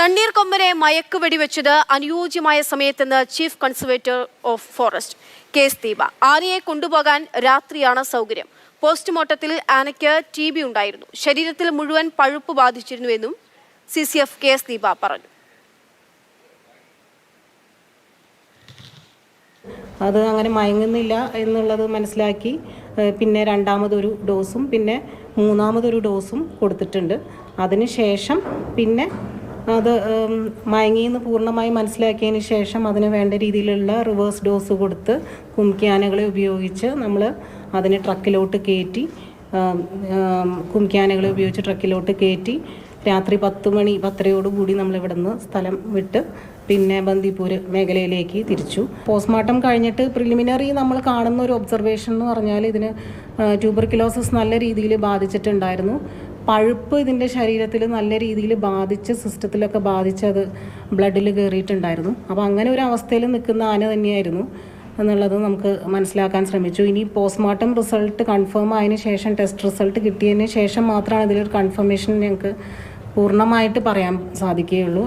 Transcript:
തണ്ണീർക്കൊമ്പനെ മയക്ക് വെടിവെച്ചത് അനുയോജ്യമായ സമയത്തെന്ന് chief conservator of forest K. Deepa. ആനയെ കൊണ്ടുപോകാൻ രാത്രിയാണ് സൗകര്യം. പോസ്റ്റ്മോർട്ടത്തിൽ ആനയ്ക്ക് ടി ബി ഉണ്ടായിരുന്നു. ശരീരത്തിൽ മുഴുവൻ പഴുപ്പ് ബാധിച്ചിരുന്നുവെന്നും C C F K. Deepa പറഞ്ഞു. അത് അങ്ങനെ മയങ്ങുന്നില്ല എന്നുള്ളത് മനസ്സിലാക്കി പിന്നെ രണ്ടാമതൊരു ഡോസും പിന്നെ മൂന്നാമതൊരു ഡോസും കൊടുത്തിട്ടുണ്ട്. അതിന് ശേഷം പിന്നെ അത് മയങ്ങിയെന്ന് പൂർണമായി മനസ്സിലാക്കിയതിന് ശേഷം അതിന് വേണ്ട രീതിയിലുള്ള റിവേഴ്സ് ഡോസ് കൊടുത്ത് കുംക്യാനകളെ ഉപയോഗിച്ച് നമ്മൾ അതിനെ ട്രക്കിലോട്ട് കയറ്റി കുംക്യാനകളെ ഉപയോഗിച്ച് ട്രക്കിലോട്ട് കയറ്റി രാത്രി പത്ത് മണി പത്തരയോടുകൂടി നമ്മൾ നിന്ന് സ്ഥലം വിട്ട് പിന്നെ ബന്ദിപ്പൂർ മേഖലയിലേക്ക് തിരിച്ചു. പോസ്റ്റ്മോർട്ടം കഴിഞ്ഞിട്ട് പ്രിലിമിനറി നമ്മൾ കാണുന്ന ഒരു ഒബ്സർവേഷൻ എന്ന് പറഞ്ഞാൽ ഇതിന് ട്യൂബർക്യുലോസിസ് നല്ല രീതിയിൽ ബാധിച്ചിട്ടുണ്ടായിരുന്നു. പഴുപ്പ് ഇതിന്റെ ശരീരത്തിൽ നല്ല രീതിയിൽ ബാധിച്ച് സിസ്റ്റത്തിലൊക്കെ ബാധിച്ച് അത് ബ്ലഡിൽ കയറിയിട്ടുണ്ടായിരുന്നു അപ്പോൾ അങ്ങനെ ഒരു അവസ്ഥയിൽ നിൽക്കുന്ന ആന തന്നെയായിരുന്നു എന്നുള്ളത് നമുക്ക് മനസ്സിലാക്കാൻ ശ്രമിച്ചു. ഇനി പോസ്റ്റ്മോർട്ടം റിസൾട്ട് കൺഫേം ആയതിനു ശേഷം ടെസ്റ്റ് റിസൾട്ട് കിട്ടിയതിന് ശേഷം മാത്രമാണ് ഇതിലൊരു കൺഫർമേഷൻ ഞങ്ങൾക്ക് പൂർണമായിട്ട് പറയാൻ സാധിക്കുകയുള്ളൂ.